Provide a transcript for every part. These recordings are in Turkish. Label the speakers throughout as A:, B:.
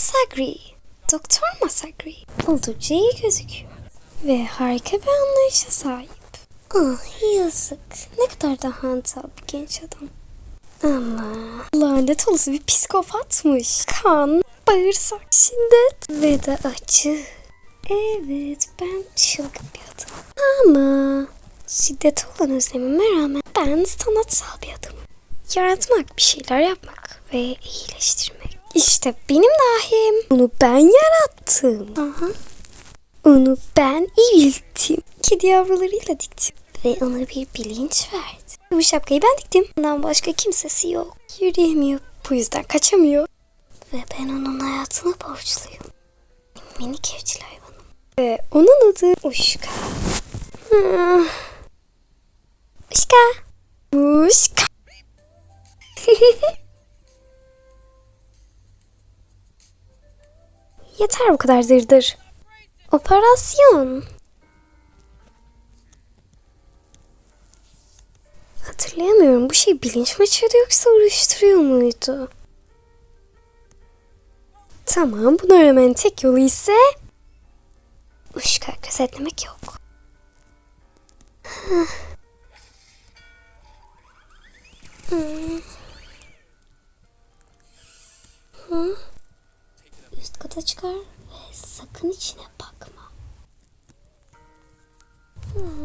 A: Masagri. Doktor Masagri. Oldukça iyi gözüküyor. Ve harika bir anlayışa sahip. Ah yazık. Ne kadar da hantal bir genç adam. Ama lanet olası bir psikopatmış. Kan, bağırsak, şiddet ve de acı. Evet ben çılgın bir adamım. Ama şiddete olan özlemime rağmen ben sanatsal bir adamım. Yaratmak, bir şeyler yapmak ve iyileştirmek. İşte benim dahim. Bunu ben yarattım. Aha. Onu ben eğilttim. Kedi yavrularıyla diktim. Ve ona bir bilinç verdim. Bu şapkayı ben diktim. Ondan başka kimsesi yok. Yürüyemiyor. Bu yüzden kaçamıyor. Ve ben onun hayatına borçluyum. Minik evcil hayvanım. Ve onun adı Uşka. Uşka. Uşka. Yeter bu kadar dırdır. Operasyon. Hatırlayamıyorum bu şey bilinç mi açıyordu yoksa uyuşturuyor muydu? Tamam bunu öğrenmenin tek yolu ise Uşka gözetlemek yok. Hah. Hmm. Kata çıkar ve sakın içine bakma. Hı.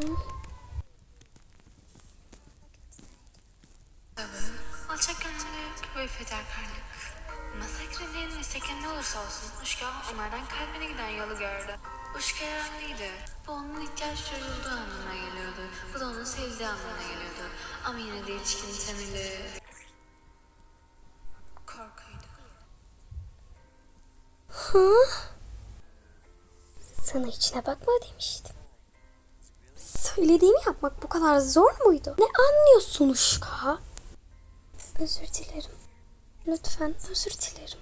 B: Alçak gönüllülük ve fedakarlık. Masakrenin mesleken ne olursa olsun Uşka onlardan kalbine giden yolu gördü. Uşka yaralıydı. Bu onun ihtiyaç duyulduğu anlamına geliyordu. Bu da onun sevdiği anlamına geliyordu. Ama yine de ilişkinin temeli
A: Hı? Sana içine bakma demiştim. Söylediğimi yapmak bu kadar zor muydu? Ne anlıyorsun Uşka? Özür dilerim. Lütfen özür dilerim.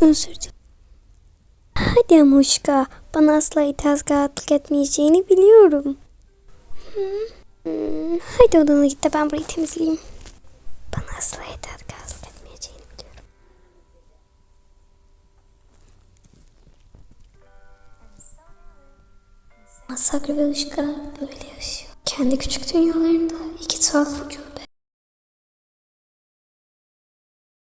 A: Özür dilerim. Hadi ama Uşka. Bana asla itaatgahlık etmeyeceğini biliyorum. Hı? Hmm, Hadi odana git de ben burayı temizleyeyim. Bana asla itaatgahlık Masakra ve Işka böyle yaşıyor. Kendi küçük dünyalarında iki tuhaf vücut.